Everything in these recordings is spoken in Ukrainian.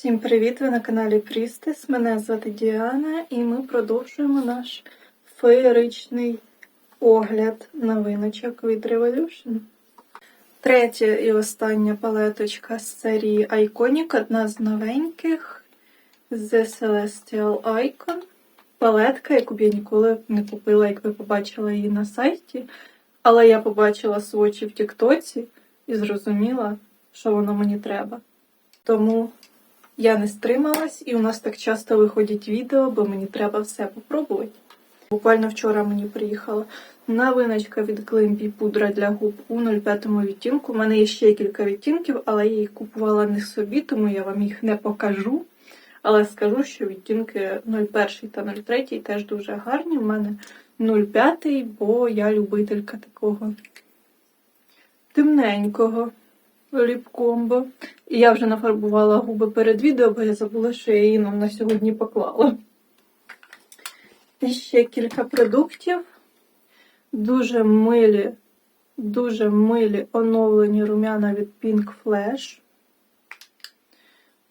Всім привіт! Ви на каналі Прістес. Мене звати Діана, і ми продовжуємо наш феєричний огляд новиночок від Revolution. Третя і остання палеточка з серії Iconic, одна з новеньких The Celestial Icon. Палетка, яку б я ніколи не купила, як ви побачили її на сайті. Але я побачила свочі в Тіктоці і зрозуміла, що воно мені треба. Тому я не стрималась, і у нас так часто виходять відео, бо мені треба все попробувати. Буквально вчора мені приїхала новиночка від Глимбі пудра для губ у 05 відтінку. У мене є ще кілька відтінків, але я їх купувала не собі, тому я вам їх не покажу. Але скажу, що відтінки 01 та 03 теж дуже гарні. У мене 05, бо я любителька такого темненького ліпкомбо. І я вже нафарбувала губи перед відео, бо я забула, що я її нам на сьогодні поклала. І ще кілька продуктів. Дуже милі, дуже милі оновлені рум'яна від Pink Flash.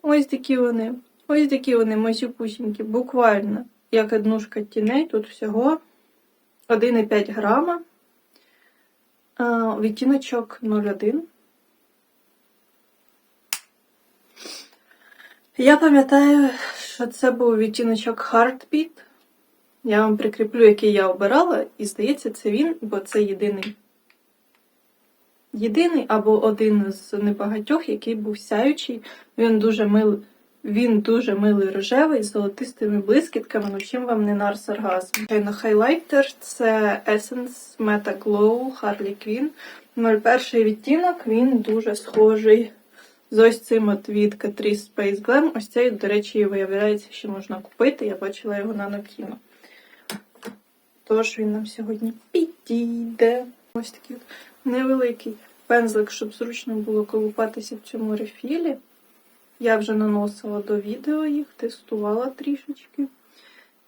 Ось такі вони. Ось такі вони масюпусінькі, буквально, як однушка тіней, тут всього 1,5 грама. Відтіночок 01. Я пам'ятаю, що це був відтіночок Heartbeat. Я вам прикріплю, який я обирала, і здається, це він, бо це єдиний. Єдиний або один з небагатьох, який був сяючий. Він дуже милий, він дуже милий рожевий з золотистими блискітками, ну чим вам не нарс оргазм. На хайлайтер це Essence Meta Glow Harley Quinn. 01 відтінок, він дуже схожий з ось цим от від Catrice Space Glam. Ось цей, до речі, виявляється, що можна купити. Я бачила його на Нокіно. Тож він нам сьогодні підійде. Ось такий от невеликий пензлик, щоб зручно було колупатися в цьому рефілі. Я вже наносила до відео їх, тестувала трішечки.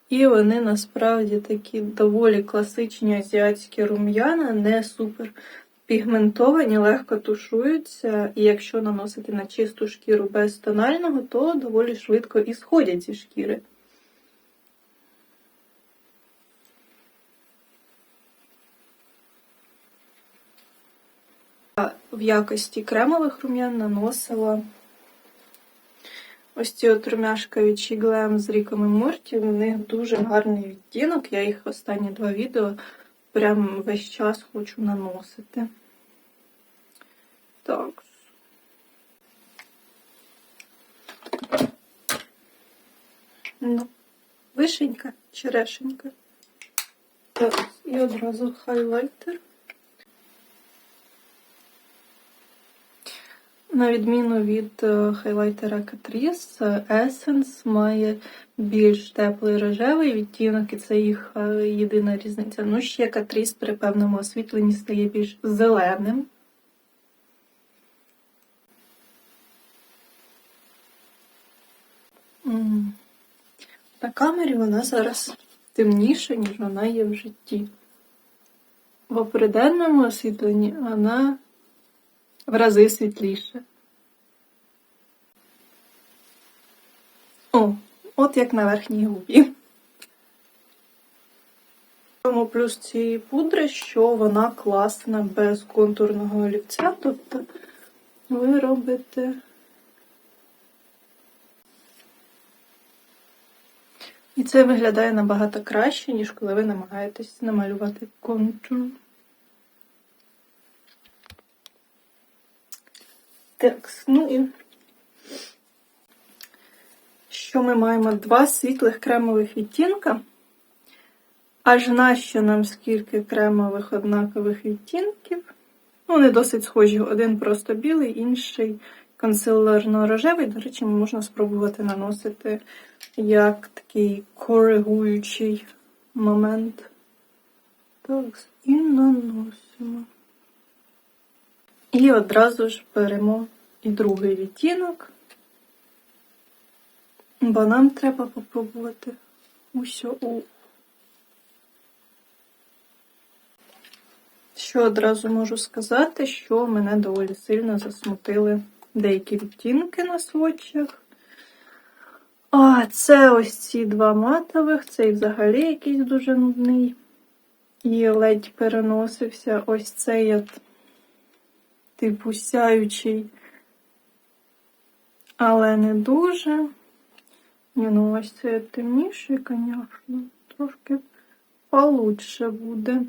І вони насправді такі доволі класичні азіатські рум'яна, не супер пігментовані, легко тушуються, і якщо наносити на чисту шкіру без тонального, то доволі швидко і сходять зі шкіри. В якості кремових рум'ян наносила ось ці от румяшка від Glam з Ріком і Морті. У них дуже гарний відтінок. Я їх останні два відео прям весь час хочу наносити. Так. Ну, вишенька, черешенька. Так, і одразу хайлайтер. На відміну від е, хайлайтера Catrice, Essence має більш теплий рожевий відтінок, і це їх е, єдина різниця. Ну, ще Catrice при певному освітленні стає більш зеленим. На камері вона зараз темніша, ніж вона є в житті. В приденному освітленні вона в рази світліша. О, от як на верхній губі. Тому плюс цієї пудри, що вона класна без контурного олівця, тобто ви робите. І це виглядає набагато краще, ніж коли ви намагаєтесь намалювати контур. Так, ну і що ми маємо? Два світлих кремових відтінка. Аж нащо нам скільки кремових однакових відтінків. Ну, вони досить схожі. Один просто білий, інший консилерно-рожевий. До речі, можна спробувати наносити як такий коригуючий момент. Так, і наносимо. І одразу ж беремо і другий відтінок, бо нам треба попробувати усьо у. Що одразу можу сказати, що мене доволі сильно засмутили деякі відтінки на сводчах. А, це ось ці два матових, цей взагалі якийсь дуже нудний. І ледь переносився ось цей от, типу сяючий, але не дуже. Ні, ну ось це темніший, звісно, трошки получше буде.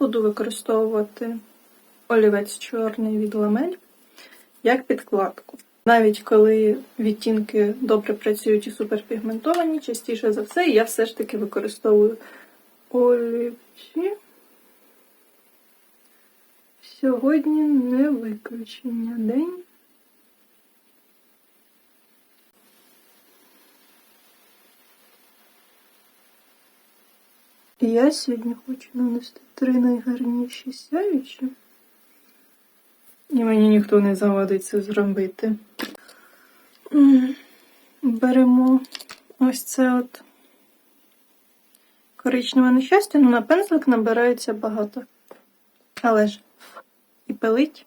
Буду використовувати олівець чорний від ламель як підкладку. Навіть коли відтінки добре працюють і суперпігментовані, частіше за все, я все ж таки використовую олівці. Сьогодні не виключення день. І я сьогодні хочу нанести три найгарніші сяючі. І мені ніхто не завадить це зробити. Беремо ось це от коричневе нещастя, ну на пензлик набирається багато. Але ж і пилить.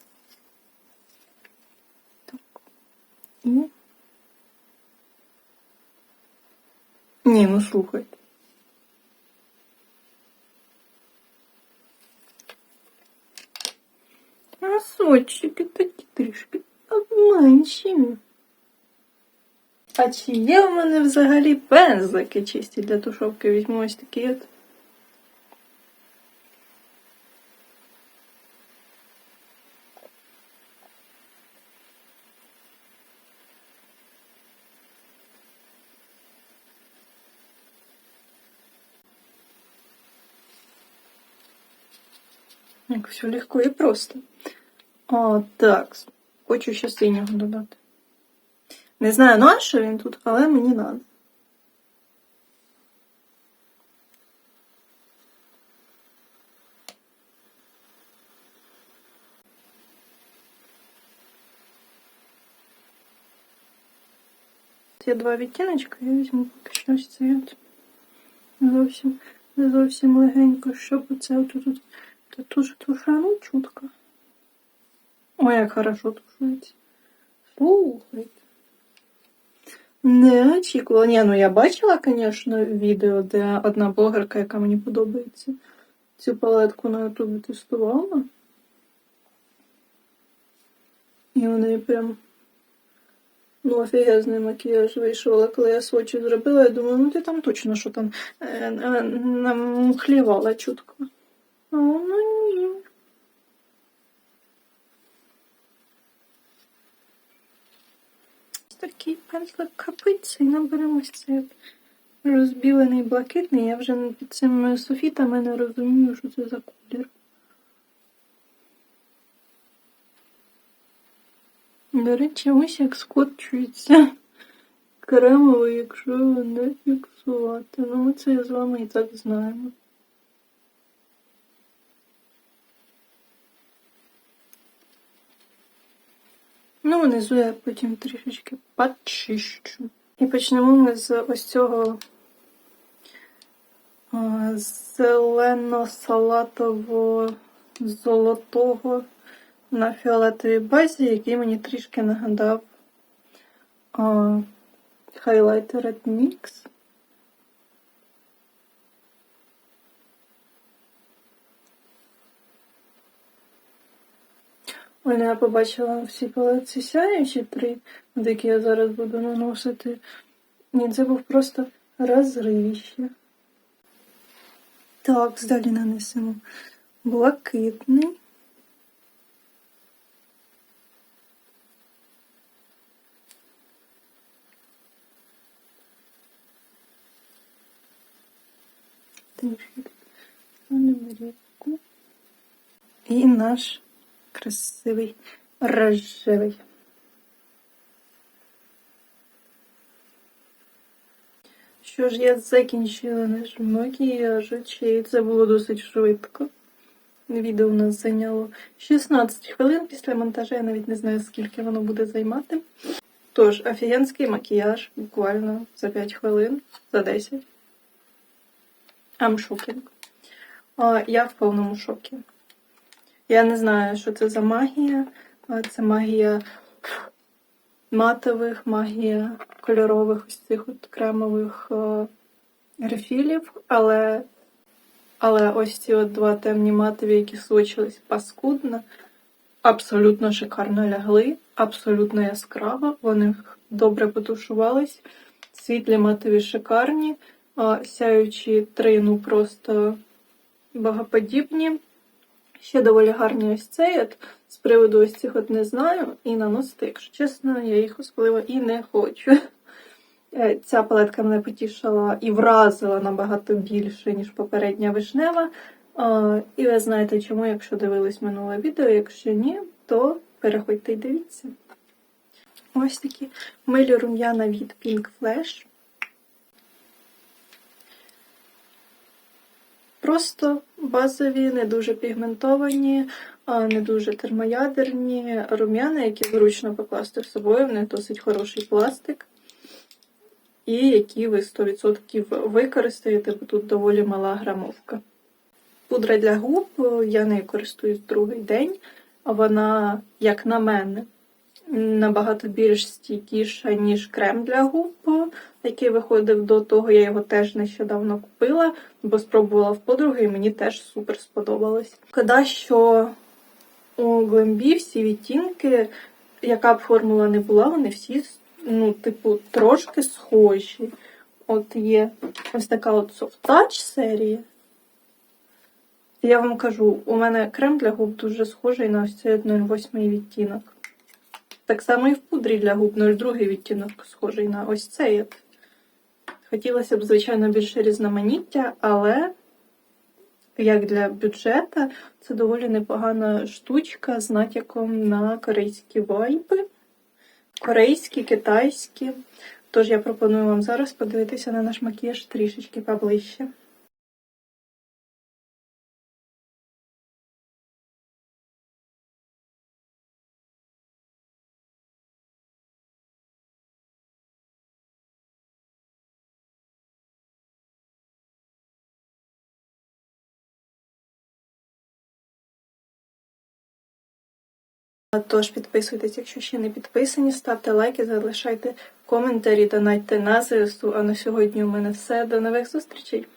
Ні, ну слухайте. Носочки такі трішки обманчиві. А чи є в мене взагалі пензлики чисті для тушовки? Візьму ось такі от. Як все легко і просто. О, так. Хочу ще синього додати. Не знаю, на що він тут, але мені надо. Ці два відтіночка я візьму поки що ось цей от. Зовсім, не зовсім легенько, щоб оце отут от, та туш, тушану чутко. Ой, як хорошо тушується. Слухайте. Не очікувала. Ні, ну я бачила, звісно, відео, де одна блогерка, яка мені подобається, цю палетку на ютубі тестувала. І у неї прям ну, офігезний макіяж вийшов, але коли я свочі зробила, я думаю, ну ти там точно що там е, е, намухлівала чутко. А ну ні. Ось такий пензлик капиться і наберемось цей розбілений блакитний. Я вже під цими софітами не розумію, що це за колір. До речі, ось як скотчується кремовий, якщо не фіксувати. Ну, ми це з вами і так знаємо. Ну, внизу я потім трішечки почищу. І почнемо ми з ось цього зелено-салатово золотого на фіолетовій базі, який мені трішки нагадав хайлайтер Mix. Ну я побачила всі палеці сяючі три, які я зараз буду наносити. Ні, це був просто розривіще. Так, далі нанесемо блакитний. Трішки. І наш красивий рожевий. Що ж, я закінчила наш макіяж очей. Це було досить швидко. Відео у нас зайняло 16 хвилин після монтажу. Я навіть не знаю, скільки воно буде займати. Тож, офігенський макіяж буквально за 5 хвилин, за 10. I'm shocking. Я в повному шокі. Я не знаю, що це за магія. Це магія матових, магія кольорових ось цих от кремових е, рефілів, але, але ось ці от два темні матові, які сочились паскудно, абсолютно шикарно лягли, абсолютно яскраво, вони добре потушувались, світлі матові шикарні, сяючі три, ну просто богоподібні. Ще доволі гарні ось цей от. З приводу ось цих от не знаю і наносити, якщо чесно, я їх особливо і не хочу. Е, Ця палетка мене потішила і вразила набагато більше, ніж попередня вишнева. І ви знаєте чому, якщо дивились минуле відео, якщо ні, то переходьте і дивіться. Ось такі милі рум'яна від Pink Flash. Просто базові, не дуже пігментовані, не дуже термоядерні рум'яна, які зручно покласти з собою, в них досить хороший пластик. І які ви 100% використаєте, бо тут доволі мала грамовка. Пудра для губ, я нею користуюсь другий день, вона, як на мене, набагато більш стійкіша, ніж крем для губ, який виходив до того. Я його теж нещодавно купила, бо спробувала в подруги, і мені теж супер сподобалось. Шкода, що у Глембі всі відтінки, яка б формула не була, вони всі, ну, типу, трошки схожі. От є ось така от Soft Touch серія. Я вам кажу, у мене крем для губ дуже схожий на ось цей 08 відтінок. Так само і в пудрі для губ 02 відтінок схожий на ось цей. Хотілося б, звичайно, більше різноманіття, але як для бюджета, це доволі непогана штучка з натяком на корейські вайби. Корейські, китайські. Тож я пропоную вам зараз подивитися на наш макіяж трішечки поближче. Тож підписуйтесь, якщо ще не підписані, ставте лайки, залишайте коментарі, донайте на ЗСУ. А на сьогодні у мене все. До нових зустрічей!